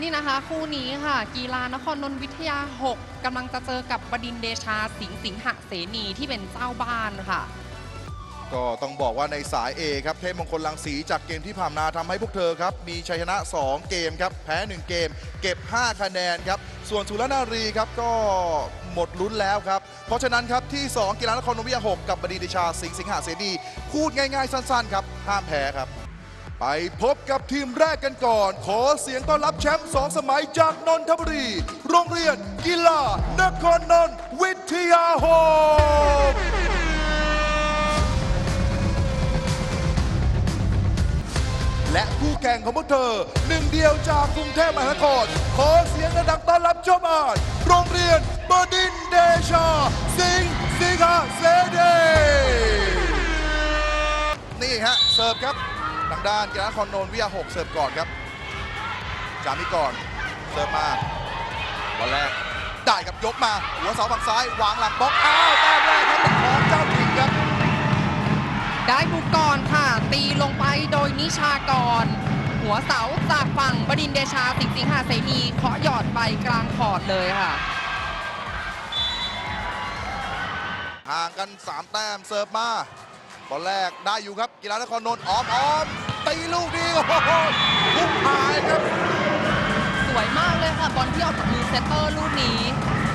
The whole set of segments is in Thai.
นี่นะคะ คู่นี้ค่ะ กีฬานครนนท์วิทยา 6กำลังจะเจอกับบดินเดชาสิงห์สิงหะเสนีที่เป็นเจ้าบ้านค่ะ ก็ต้องบอกว่าในสาย A ครับเทพมงคลลังสีจากเกมที่ผ่านมาทำให้พวกเธอครับ มีชัยชนะ 2 เกมครับ แพ้ 1 เกม เก็บ 5 คะแนนครับ ส่วนสุรนารีครับก็หมดลุ้นแล้วครับ เพราะฉะนั้นครับที่ 2 กีฬานครนนท์วิทยา 6 กับบดีเดชาสิงห์สิงหาเสนีพูดง่ายๆสั้นๆครับห้ามแพ้ครับ ไปพบกับทีมแรกกันก่อน ขอเสียงต้อนรับแชมป์สองสมัยจากนนทบุรี โรงเรียนกีฬานครนนท์วิทยาหกและคู่แข่งของพวกเธอ หนึ่งเดียวจากกรุงเทพมหานคร ขอเสียงดังต้อนรับเจ้าบ้านโรงเรียนบดินเดชา สิงสิงหาเสเดนี่ฮะ เสิร์ฟครับ ทางด้านกีฬานครนนท์วิทยาหกเสิร์ฟก่อนครับจามิก่อนเสิร์ฟมาบอลแรกได้ครับยกมา หัวเสาฝั่งซ้ายวางหลังบล็อกอ้าวแต้มแรกครับเป็นของเจ้าถิ่นครับได้บุกก่อนค่ะ ตีลงไปโดยนิชากร หัวเสาจากฝั่งบดินทร์เดชาสิงห์สิงหะเสนีเคาะหยอดไปกลางคอร์ดเลยค่ะห่างกัน 3 แต้มเสิร์ฟมา บอลแรกได้อยู่ครับกีฬานครนนท์ออมออมตีลูกดีโอ้โหทุกหายครับ สวยมากเลยค่ะ บอลที่ออกจากมือเซตเตอร์ลูกนี้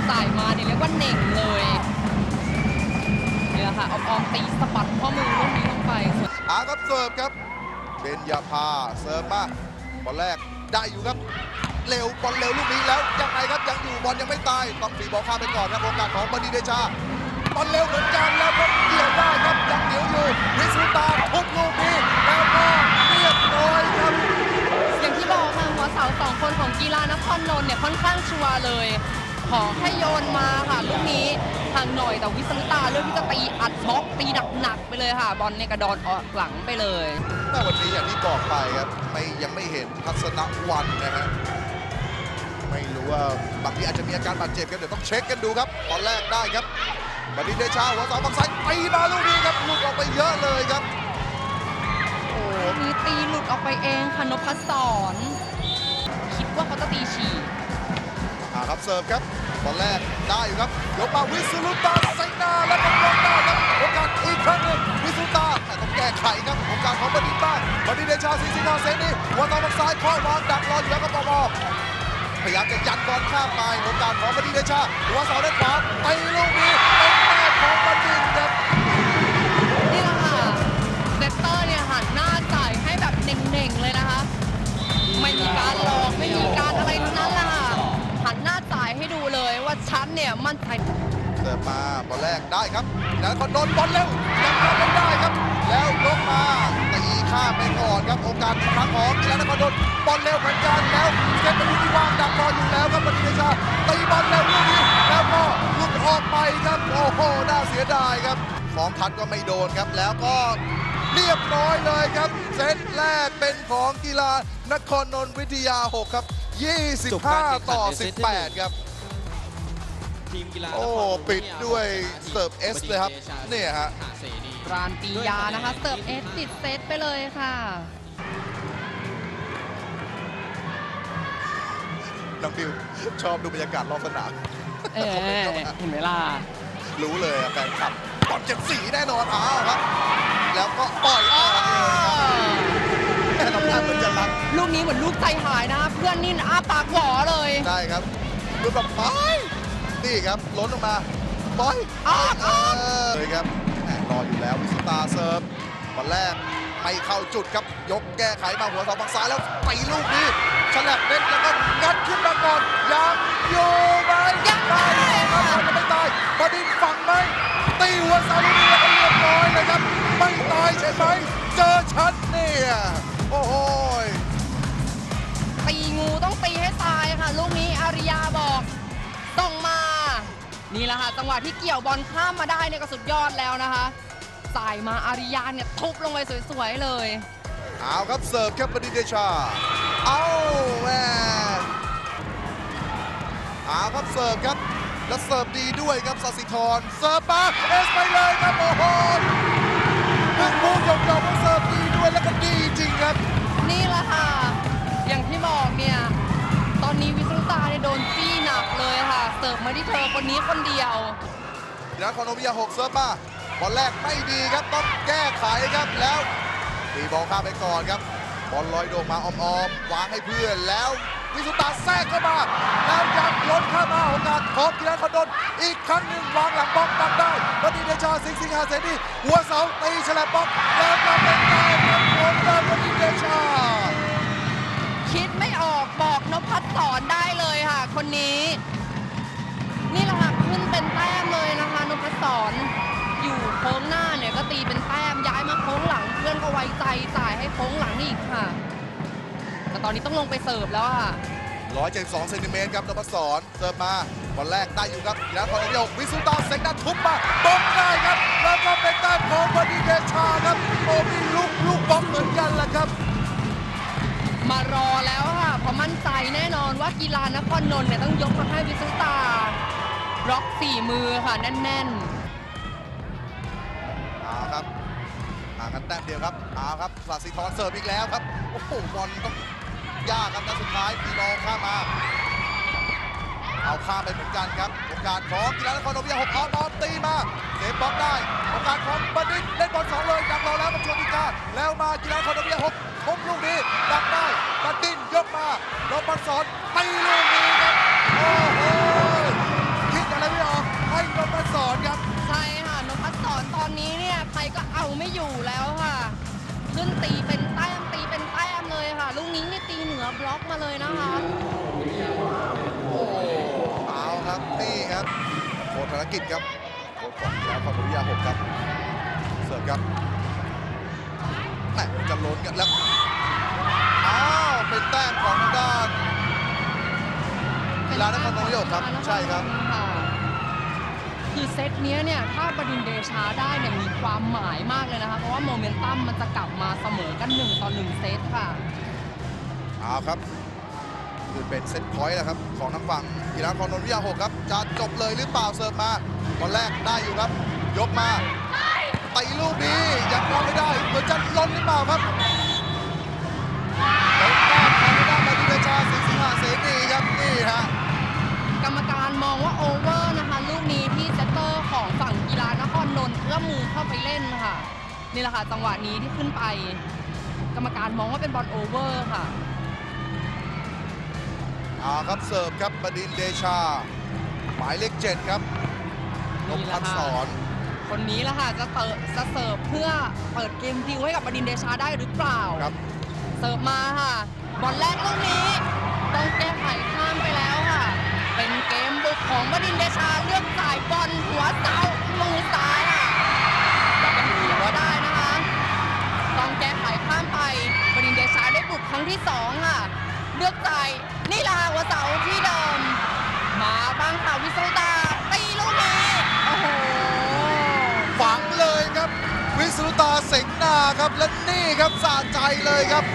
ใส่มาเนี่ยเรียกว่าเหน่งเลยเนี่ยค่ะเอาออมตีสะบัดข้อมือลูกนี้ลงไปสวยอาครับเสิร์ฟครับเบนยาพาเสิร์ฟมาบอลแรกได้อยู่ครับ เร็วบอลเร็วลูกนี้แล้วยังไงครับยังอยู่บอลยังไม่ตายต้องฝีบอลข้ามไปก่อนครับโอกาสของบดีเดชา บอลเร็วเหมือนกันแล้วก็เกี่ยวได้ครับยังเหนียวอยู่วิสุตาพุกลูกนี้แล้วก็เรียบร้อยครับอย่างที่บอกค่ะหัวเสาสองคนของกีฬานครนนท์เนี่ยค่อนข้างชัวร์เลย ขอแค่โยนมาค่ะลูกนี้ทางหน่อยแต่วิสรุตาเลือกที่จะตีอัดบล็อกตีหนักๆไปเลยค่ะ บอลในยกระดอนออกหลังไปเลยแต่วันนี้อย่างที่บอกไปครับไม่ยังไม่เห็นทัศนวันนะฮะไม่รู้ว่าบางทีอาจจะมีอาการบาดเจ็บครับเดี๋ยวต้องเช็คกันดูครับบอลแรกได้ครับ บดินทร์เดชาหัวเสาฝั่งซ้ายตีมาลูกนี้ครับหลุดออกไปเยอะเลยครับ โอ้โหลูกนี้ตีหลุดออกไปเองค่ะนพศรคิดว่าเขาจะตีฉี่อ่าครับเสิร์ฟครับบอลแรกได้อยู่ครับยกมาวิสุรุตาใส่หน้าแล้วก็ลงได้ครับโอกาสอีกครั้งหนึ่งวิสุรุตาแต่ต้องแก้ไขครับโอกาสของบดินทร์บ้างบดินทร์เดชาสีสิงห์เซนีหัวเสาฝั่งซ้ายข้อวางดักรออยู่แล้วก็ปอบอพยายามจะยัดบอลข้ามไปโอกาสของบดินทร์เดชาหัวเสาด้านขวาตีลูกนี้ ของกีฬานครนนท์บอลเร็วเหมือนกันแล้วเซตเป็นลูกที่วางดักรอลอยู่แล้วครับบดิเดชาตีบอลเร็วลูกนี้แล้วก็หลุดออกไปครับโอ้โหน่าเสียดายครับของทัดก็ไม่โดนครับ แล้วก็เรียบร้อยเลยครับ เซตแรกเป็นของกีฬานครนนท์วิทยา 6 ครับ 25 ต่อ 18 ครับทีมกีฬาโอ้ปิดด้วยเสิร์ฟ S เลยครับ เนี่ยฮะรานปียานะคะ เสิร์ฟเอสติดเซตไปเลยค่ะ น้องบิวชอบดูบรรยากาศรอบสนามเออเห็นไหมล่ะรู้เลยอะแฟนคลับบอลเจ็ดสีแน่นอนอ้าวครับ แล้วก็ปล่อยออกเลยครับแม่ทำท่าเหมือนจะรักลูกนี้เหมือนลูกใจหายนะเพื่อนนี่อ้าปากหวอเลยได้ครับดูแบบไปนี่ครับล้นออกมาปล่อยออกออกเเลยครับแหม่รออยู่แล้ววิสุตาเซิร์ฟบอลแรกไม่เข้าจุดครับยกแก้ไขมาหัวเสาฝั่งซ้ายแล้วตีลูกนี้ ฉลับเน็ตแล้วก็งัดขึ้นมาก่อนยังอยู่ไหมยังไม่ได้ครับยังไม่ตายบดินทร์ฝังไหมตีหัวเสาลูกนี้แล้วก็เรียบร้อยเลยครับ ไม่ตายใช่ไหมเจอชัดเนี่ยโอ้โหตีงูต้องตีให้ตายค่ะ ลูกนี้อาริยาบอกส่งมา นี่แหละค่ะจังหวะที่เกี่ยวบอลข้ามมาได้เนี่ยก็สุดยอดแล้วนะคะสายมาอาริยาเนี่ยทุบลงไปสวยๆเลย เอาครับเสิร์ฟครับบดินทร์เดชา เอาแม่เอาครับเสิร์ฟครับ แล้วเสิร์ฟดีด้วยครับสสิธรเสิร์ฟมาเอสไปเลยครับโอ้โหหนึ่งลูกยกยกว่าเสิร์ฟดีด้วยแล้วก็ดีจริงครับ นี่แหละค่ะ อย่างที่บอกเนี่ยร์ฟมาที่เธอคนนี้คนเดียวกีฬาคอนโนวิยา6เซิร์ฟมาบอลแรกไม่ดีครับต้องแก้ไขครับแล้วตีบอลข้ามไปก่อนครับ บอลลอยโด่งมาออมๆวางให้เพื่อนแล้ววิสุตาแทรกเข้ามา แล้วยังล้นเข้ามาโอกาสของกีฬาคอนดนอีกครั้งหนึ่งวางหลังบล็อกตัดได้บดินทร์เดชาสิงสิงหาเสนีหัวเสาตีฉลับบล็อกแล้วก็เป็นแต้ครับของดาวดินเดชา คิดไม่ออกบอกนภัสสอนได้เลยค่ะ คนนี้ นี่แหละค่ะขึ้นเป็นแต้มเลยนะคะนภัสสอน โค้งหน้าเนี่ยก็ตีเป็นแต้มย้ายมาโค้งหลัง เพื่อนก็ไว้ใจจ่ายให้โค้งหลังอีกค่ะ แต่ตอนนี้ต้องลงไปเสิร์ฟแล้วค่ะ172เซนติเมตรครับนพศรเสิร์ฟมาบอลแรกได้อยู่ครับกีฬาคอนโดวิยาวิสุตาเซ็งดันทุบมาบล็อกได้ครับ แล้วก็เป็นแต้มของบดินทร์เดชาครับโอ้มีลูกลูกบล็อกเหมือนกันแหละครับ มารอแล้วค่ะเพราะมั่นใจแน่นอนว่ากีฬานครนนท์เนี่ยต้องยกมาให้วิสุตาร็อกสี่มือค่ะแน่นเอาครับ ห่างกันแต้มเดียวครับเอาครับสาสิธรเสิร์ฟอีกแล้วครับ โอ้โหบอลต้องยากครับนัดสุดท้ายตีบอลข้ามมา เอาข้ามไปเหมือนกันครับโอกาสของกีฬานครนนท์วิทยาหกเอาบอลตีมาเซฟบอลได้โอกาสของบดินทร์เล่นบอลสองเลยดักรอแล้วกับโชติกาแล้วมากีฬานครนนท์วิทยาหกทุบลูกนี้ดักได้บดินทร์ยกมาลงบอลสอนตีลูกนี้ครับโอ้โห นี้เนี่ยใครก็เอาไม่อยู่แล้วค่ะ ขึ้นตีเป็นแต้มตีเป็นแต้มเลยค่ะ ลูกนี้นี่ตีเหนือบล็อกมาเลยนะคะ โอ้เอาครับนี่ครับโค้ชธนกิจครับโค้ชของกีฬาคอมวิทยาหกครับ เสิร์ฟครับแหม่จะล้นกันแล้วอ้าวเป็นแต้มของทางด้านกีฬานครนนท์วิทยกครับ ใช่ครับ คือเซตเนี้ยเนี่ยถ้าบดินเดชาได้เนี่ยมีความหมายมากเลยนะคะ เพราะว่าโมเมนตัมมันจะกลับมาเสมอกัน 1 ต่อ 1 เซตค่ะ เอาครับคือเป็นเซตพอยต์แล้วครับ ของทางฝั่งกีฬาครนนท์วิทยาหกครับ จะจบเลยหรือเปล่าเสิร์ฟมาตอนแรกได้อยู่ครับ ยกมาตีลูกนี้ยังรอไม่ได้เหมือนจะล้นหรือเปล่าครับ งหวะนี้ที่ขึ้นไป กรรมการมองว่าเป็นบอลโอเวอร์ค่ะเอาครับเสิร์ฟครับบดินทร์เดชา หมายเลขเจ็ดครับนนี่พแหพัละฒค่ะสอน คนนี้แหละค่ะจะเติจะเสิร์ฟเพื่อเปิดเกมดิวให้กับบดินทร์เดชาได้หรือเปล่าครับเสิร์ฟมาค่ะบอลแรกลูกนี้ต้องแก้ไขข้ามไปแล้วค่ะ เป็นเกมบุกของบดินทร์เดชาเลือกจ่ายบอลหัวเสา รั้งที่สองค่ะ เลือกจ่ายนี่แหละค่ะหัวเสาที่เดิม มาบ้างค่ะวิสุตาตีลูกนี้ โอ้โห ฝังเลยครับ วิสรุตาเสงนาครับ และนี่ครับสะใจเลยครับ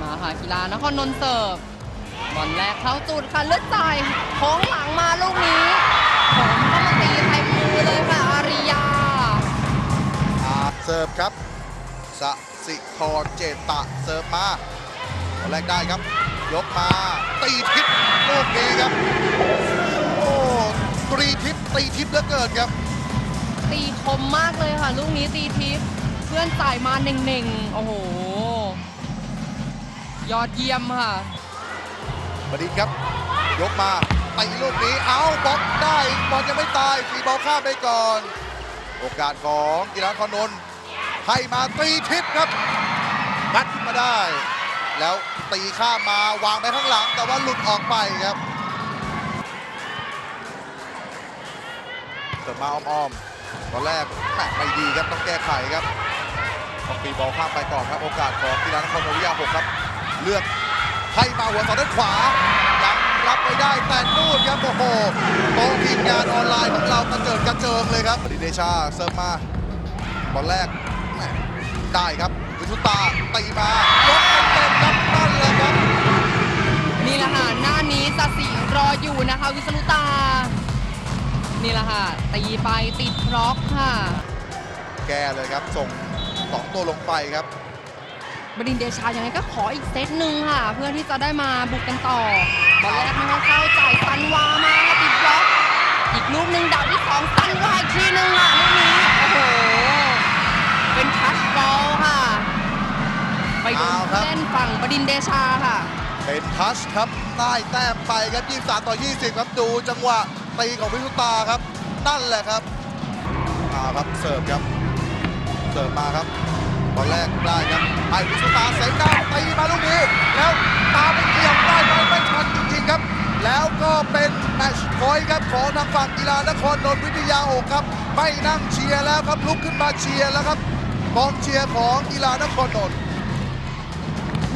มาค่ะกีฬานครนนท์เสิร์ฟบอลแรกเข้าจุดค่ะเลือกจ่ายโค้งหลังมาลูกนี้ผม เสิร์ฟครับสสิธรเจตตะเสิร์ฟมาตอนแรกได้ครับ ยกมาตีทิพย์ลูกนี้ครับ โอ้ตรีทิพย์ตีทิพย์เหลือเกินครับ ตีคมมากเลยค่ะ ลูกนี้ตีทิพย์เพื่อนจ่ายมาเน่งๆ โอ้โห ยอดเยี่ยมค่ะบดินทร์ครับ ยกมาตีลูกนี้ เอาบล็อกได้บอลยังไม่ตายฟรีบอลข้ามไปก่อน โอกาสของกีฬานครนนท์ ให้มาตีทิพย์ครับงัดขึ้นมาได้ แล้วตีข้ามมาวางไปข้างหลัง แต่ว่าหลุดออกไปครับเสิร์ฟมาอ้อมๆตอนแรกแหม่ไม่ดีครับต้องแก้ไขครับต้องฟรีบอลข้ามไปก่อนครับโอกาสของกีฬานครนวิยาหกครับ เลือกให้มาหัวเสาด้านขวายังรับไม่ได้แต่นู่นครับโอ้โหโต๊ะทีมงานออนไลน์ของเรากระเจิดกระเจิงเลยครับบดิเดชาเสิร์ฟมาบอลแรก ได้ครับวิทุตาตีมายกเต็มๆครับนั่นแหละครับนี่แหละค่ะหน้านี้สสีรออยู่นะคะ วิสรุตา นี่แหละค่ะตีไปติดบล็อกค่ะ แก้เลยครับส่งสองตัวลงไปครับบดินทร์เดชายังไงก็ขออีกเซตหนึ่งค่ะ เพื่อที่จะได้มาบุกกันต่อบอลแรกไม่ให้เข้าจ่ายซันวามาค่ะติดบล็อก อีกลูกหนึ่งดาวที่สองซันวาอีกทีหนึ่งค่ะลูกนี้โอ้โห เป็นทัชบอลค่ะ ไปโดน เอาครับ เล่นฝั่งบดินทร์เดชาค่ะ เป็นทัชครับได้แต้มไปครับ23ต่อ 20 ครับดูจังหวะตีของวิสุตาครับ นั่นแหละครับเอาครับเสิร์ฟครับ เสิร์ฟมาครับตอนแรกได้ครับให้วิสุตาเสงดาวตีมาลูกนี้แล้วตามไปเกี่ยวได้ไหมไม่ทันจริงๆครับ แล้วก็เป็นแมตช์พอยต์ครับของทางฝั่งกีฬานครนนท์วิทยาหกครับไม่นั่งเชียร์แล้วครับลุกขึ้นมาเชียร์แล้วครับกองเชียร์ของกีฬานครนนท์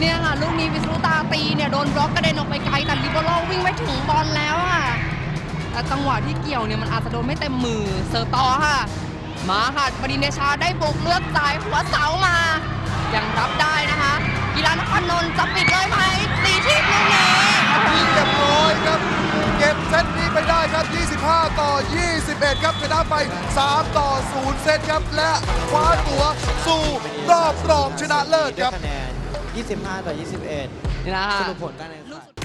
เนี่ยค่ะลูกนี้วิสรุตาตีเนี่ยโดนบล็อกกระเด็นออกไปไกลแต่ลิเบโรวิ่งไม่ถึงบอลแล้วค่ะแต่จังหวะที่เกี่ยวเนี่ยมันอาจจะโดนไม่เต็มมือเซอร์ต่อค่ะ มาค่ะบดินเดชาได้บุกเลือกจ่ายหัวเสามายังรับได้นะคะกีฬานครนนท์จะปิดเลยไหมตีทิพย์ลูกนี้โอ้โหเรียบร้อยครับ เก็บเซตนี้ไปได้ครับ 25 ต่อ 21 ครับชนะไป 3 ต่อ 0 เซตครับ และคว้าตัวสู่รอบรองชนะเลิศครับ 25 ต่อ 21 นี่นะสคะรุปผลการแข่งลูกขัสุนด